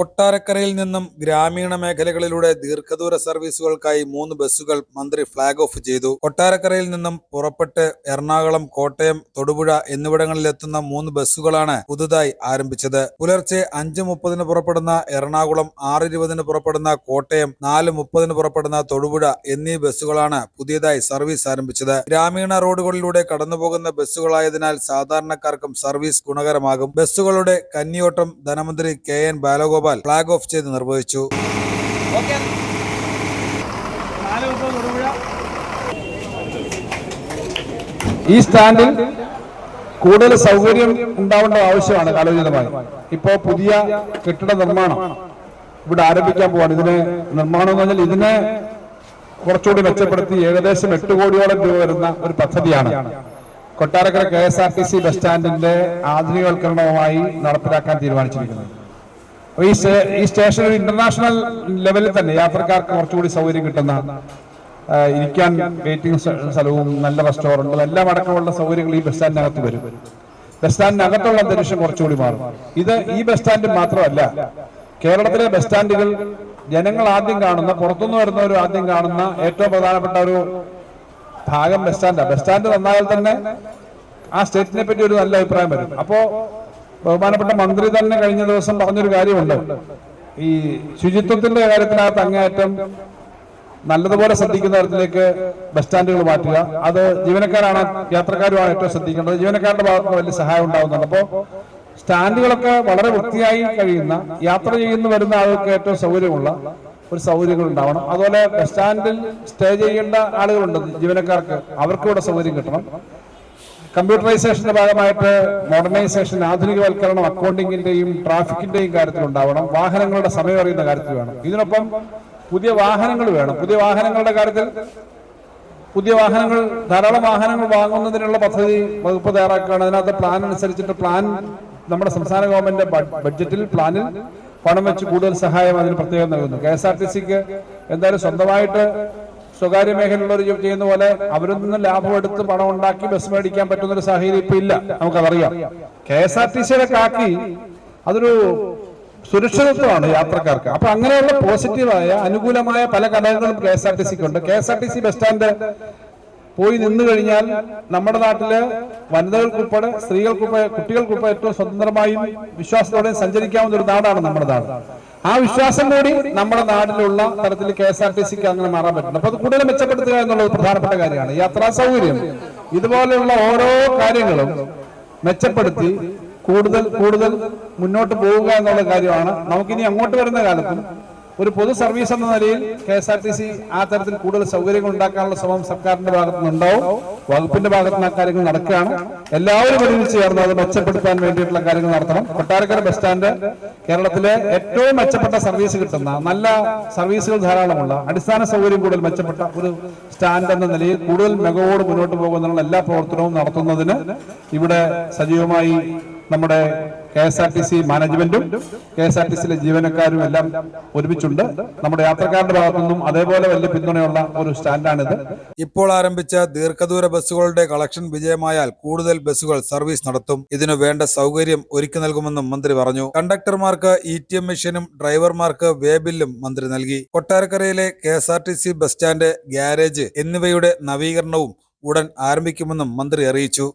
കൊട്ടാരക്കരയിൽ നിന്നും ഗ്രാമീണ മേഖലകളിലൂടെ ദീർഘദൂര സർവീസുകൾക്കായി മൂന്ന് ബസ്സുകൾ മന്ത്രി ഫ്ളാഗ് ഓഫ് ചെയ്തു. കൊട്ടാരക്കരയിൽ നിന്നും പുറപ്പെട്ട് എറണാകുളം കോട്ടയം തൊടുപുഴ എന്നിവിടങ്ങളിലെത്തുന്ന മൂന്ന് ബസ്സുകളാണ് പുതുതായി ആരംഭിച്ചത്. പുലർച്ചെ അഞ്ച് മുപ്പതിന് പുറപ്പെടുന്ന എറണാകുളം ആറ് ഇരുപതിന് പുറപ്പെടുന്ന കോട്ടയം നാല് മുപ്പതിന് പുറപ്പെടുന്ന തൊടുപുഴ എന്നീ ബസ്സുകളാണ് പുതിയതായി സർവീസ് ആരംഭിച്ചത്. ഗ്രാമീണ റോഡുകളിലൂടെ കടന്നുപോകുന്ന ബസ്സുകളായതിനാൽ സാധാരണക്കാർക്കും സർവീസ് ഗുണകരമാകും. ബസ്സുകളുടെ കന്നിയോട്ടം ധനമന്ത്രി K N Balagopal flag off ചെയ്ത് നിർവഹിച്ചു. ഈ സ്റ്റാൻഡിൽ കൂടുതൽ സൗകര്യം ഉണ്ടാവേണ്ട ആവശ്യമാണ് കാലോചിതമായി. ഇപ്പോ പുതിയ കെട്ടിട നിർമ്മാണം ഇവിടെ ആരംഭിക്കാൻ പോവാണ്. ഇതിന് നിർമ്മാണം എന്ന് പറഞ്ഞാൽ ഇതിനെ കുറച്ചുകൂടി മെച്ചപ്പെടുത്തി ഏകദേശം എട്ട് കോടിയോളം രൂപ വരുന്ന ഒരു പദ്ധതിയാണ്. Kottarakkara K S R T C bus സ്റ്റാൻഡിന്റെ ആധുനികവൽക്കരണവുമായി നടപ്പിലാക്കാൻ തീരുമാനിച്ചിരിക്കുന്നത്. അപ്പൊ ഈ ഈ സ്റ്റേഷൻ ഒരു ഇന്റർനാഷണൽ ലെവലിൽ തന്നെ യാത്രക്കാർക്ക് കുറച്ചുകൂടി സൗകര്യം കിട്ടുന്ന ഇരിക്കാൻ വെയിറ്റിംഗ് സ്ഥലവും നല്ല റെസ്റ്റോറന്റും എല്ലാം അടക്കമുള്ള സൗകര്യങ്ങൾ ഈ ബസ് സ്റ്റാൻഡിനകത്ത് വരും. ബസ് സ്റ്റാൻഡിനകത്തുള്ള അന്തരീക്ഷം കുറച്ചുകൂടി മാറും. ഇത് ഈ ബസ് സ്റ്റാൻഡ് മാത്രമല്ല കേരളത്തിലെ ബസ് സ്റ്റാൻഡുകൾ ജനങ്ങൾ ആദ്യം കാണുന്ന പുറത്തുനിന്ന് വരുന്നവർ ആദ്യം കാണുന്ന ഏറ്റവും പ്രധാനപ്പെട്ട ഒരു ഭാഗം ബസ് സ്റ്റാൻഡാണ് ബസ് സ്റ്റാൻഡ് നന്നായാൽ തന്നെ ആ സ്റ്റേറ്റിനെ പറ്റി ഒരു നല്ല അഭിപ്രായം വരും. അപ്പോ ബഹുമാനപ്പെട്ട മന്ത്രി തന്നെ കഴിഞ്ഞ ദിവസം പറഞ്ഞൊരു കാര്യമുണ്ട്. ഈ ശുചിത്വത്തിന്റെ കാര്യത്തിനകത്ത് അങ്ങേയറ്റം നല്ലതുപോലെ ശ്രദ്ധിക്കുന്ന തരത്തിലേക്ക് ബസ് സ്റ്റാൻഡുകൾ മാറ്റുക. അത് ജീവനക്കാരാണ് യാത്രക്കാരുമാണ് ഏറ്റവും ശ്രദ്ധിക്കേണ്ടത്. ജീവനക്കാരുടെ ഭാഗത്ത് വലിയ സഹായം ഉണ്ടാകുന്നുണ്ട് അപ്പോൾ സ്റ്റാൻഡുകളൊക്കെ വളരെ വൃത്തിയായി കഴിയുന്ന യാത്ര ചെയ്യുന്ന വരുന്ന ആളുകൾക്ക് ഏറ്റവും സൗകര്യമുള്ള ഒരു സൗകര്യങ്ങൾ ഉണ്ടാവണം. അതുപോലെ ബസ് സ്റ്റാൻഡിൽ സ്റ്റേ ചെയ്യേണ്ട ആളുകളുണ്ട് ജീവനക്കാർക്ക്. അവർക്ക് ഇവിടെ സൗകര്യം കിട്ടണം. കമ്പ്യൂട്ടറൈസേഷന്റെ ഭാഗമായിട്ട് മോഡേണൈസേഷൻ ആധുനികവൽക്കരണം അക്കൗണ്ടിങ്ങിന്റെയും ട്രാഫിക്കിന്റെയും കാര്യത്തിൽ ഉണ്ടാവണം വാഹനങ്ങളുടെ സമയം അറിയുന്ന കാര്യത്തിൽ വേണം. ഇതിനൊപ്പം പുതിയ വാഹനങ്ങൾ വേണം. പുതിയ വാഹനങ്ങളുടെ കാര്യത്തിൽ പുതിയ വാഹനങ്ങൾ ധാരാളം വാഹനങ്ങൾ വാങ്ങുന്നതിനുള്ള പദ്ധതി വകുപ്പ് തയ്യാറാക്കുകയാണ്. അതിനകത്ത് പ്ലാൻ അനുസരിച്ചിട്ട് പ്ലാൻ നമ്മുടെ സംസ്ഥാന ഗവൺമെന്റ് ബഡ്ജറ്റിൽ പ്ലാനിൽ പണം വെച്ച് കൂടുതൽ സഹായം അതിന് പ്രത്യേകം നൽകുന്നു. കെ എസ് ആർ ടി സിക്ക് എന്തായാലും സ്വന്തമായിട്ട് സ്വകാര്യ മേഖലയുള്ളവർ ചെയ്യുന്ന പോലെ അവരിൽ നിന്ന് ലാഭം എടുത്ത് പണം ഉണ്ടാക്കി ബസ് മേടിക്കാൻ പറ്റുന്ന ഒരു സാഹചര്യം ഇപ്പൊ ഇല്ല. നമുക്കതറിയാം. കെ എസ് ആർ ടി സിയുടെ കാക്കി അതൊരു സുരക്ഷിതത്വമാണ് യാത്രക്കാർക്ക്. അപ്പൊ അങ്ങനെയുള്ള പോസിറ്റീവായ അനുകൂലമായ പല ഘടകങ്ങളും കെ എസ് ആർ ടി സിക്ക് ഉണ്ട്. K S R T C bus stand പോയി നിന്നു കഴിഞ്ഞാൽ നമ്മുടെ നാട്ടിൽ വനിതകൾക്കുൾപ്പെടെ സ്ത്രീകൾക്കുൾപ്പെടെ കുട്ടികൾക്കുൾപ്പെടെ ഏറ്റവും സ്വതന്ത്രമായും വിശ്വാസത്തോടെയും സഞ്ചരിക്കാവുന്ന ഒരു നാടാണ് നമ്മുടെ നാട്. ആ വിശ്വാസം കൂടി നമ്മുടെ നാട്ടിലുള്ള തരത്തിൽ കെ എസ് ആർ ടി സിക്ക് അങ്ങനെ മാറാൻ പറ്റുന്നുണ്ട്. അപ്പൊ അത് കൂടുതൽ മെച്ചപ്പെടുത്തുക എന്നുള്ളത് പ്രധാനപ്പെട്ട കാര്യമാണ്. യാത്രാ സൗകര്യം. ഇതുപോലെയുള്ള ഓരോ കാര്യങ്ങളും മെച്ചപ്പെടുത്തി കൂടുതൽ കൂടുതൽ മുന്നോട്ട് പോവുക എന്നുള്ള കാര്യമാണ് നമുക്കിനി അങ്ങോട്ട് വരുന്ന കാലത്തും ഒരു പൊതു സർവീസ് എന്ന നിലയിൽ K S R T C ആ തരത്തിൽ കൂടുതൽ സൗകര്യങ്ങൾ ഉണ്ടാക്കാനുള്ള ശ്രമം സർക്കാരിന്റെ ഭാഗത്തു നിന്നുണ്ടാവും വകുപ്പിന്റെ ഭാഗത്ത് നിന്ന് ആ കാര്യങ്ങൾ നടക്കുകയാണ്. എല്ലാവരും ഒരുമിച്ച് ചേർന്ന് അത് മെച്ചപ്പെടുത്താൻ വേണ്ടിയിട്ടുള്ള കാര്യങ്ങൾ നടത്തണം. കൊട്ടാരക്കര ബസ് സ്റ്റാൻഡ് കേരളത്തിലെ ഏറ്റവും മെച്ചപ്പെട്ട സർവീസ് കിട്ടുന്ന നല്ല സർവീസുകൾ ധാരാളമുള്ള അടിസ്ഥാന സൗകര്യം കൂടുതൽ മെച്ചപ്പെട്ട ഒരു സ്റ്റാൻഡ് എന്ന നിലയിൽ കൂടുതൽ മികവോട് മുന്നോട്ട് പോകുന്ന എല്ലാ പ്രവർത്തനവും നടത്തുന്നതിന് ഇവിടെ സജീവമായി നമ്മുടെ K S R T C മാനേജ്മെന്റും കെ എസ് ആർ ടി സിയിലെ ജീവനക്കാരും എല്ലാം ഒരുമിച്ചുണ്ട്. നമ്മുടെ യാത്രക്കാരുടെ ഭാഗത്തു നിന്നും അതേപോലെ വലിയ പിന്തുണയുള്ള ഒരു സ്റ്റാൻഡാണിത്. ഇപ്പോൾ ആരംഭിച്ച ദീർഘദൂര ബസ്സുകളുടെ കളക്ഷൻ വിജയമായാൽ കൂടുതൽ ബസ്സുകൾ സർവീസ് നടത്തും. ഇതിനു വേണ്ട സൗകര്യം ഒരുക്കി നൽകുമെന്നും മന്ത്രി പറഞ്ഞു. കണ്ടക്ടർമാർക്ക് ഇ ടി എം മെഷീനും ഡ്രൈവർമാർക്ക് വേ ബില്ലും മന്ത്രി നൽകി. കൊട്ടാരക്കരയിലെ K S R T C bus stand garage എന്നിവയുടെ നവീകരണവും ഉടൻ ആരംഭിക്കുമെന്നും മന്ത്രി അറിയിച്ചു.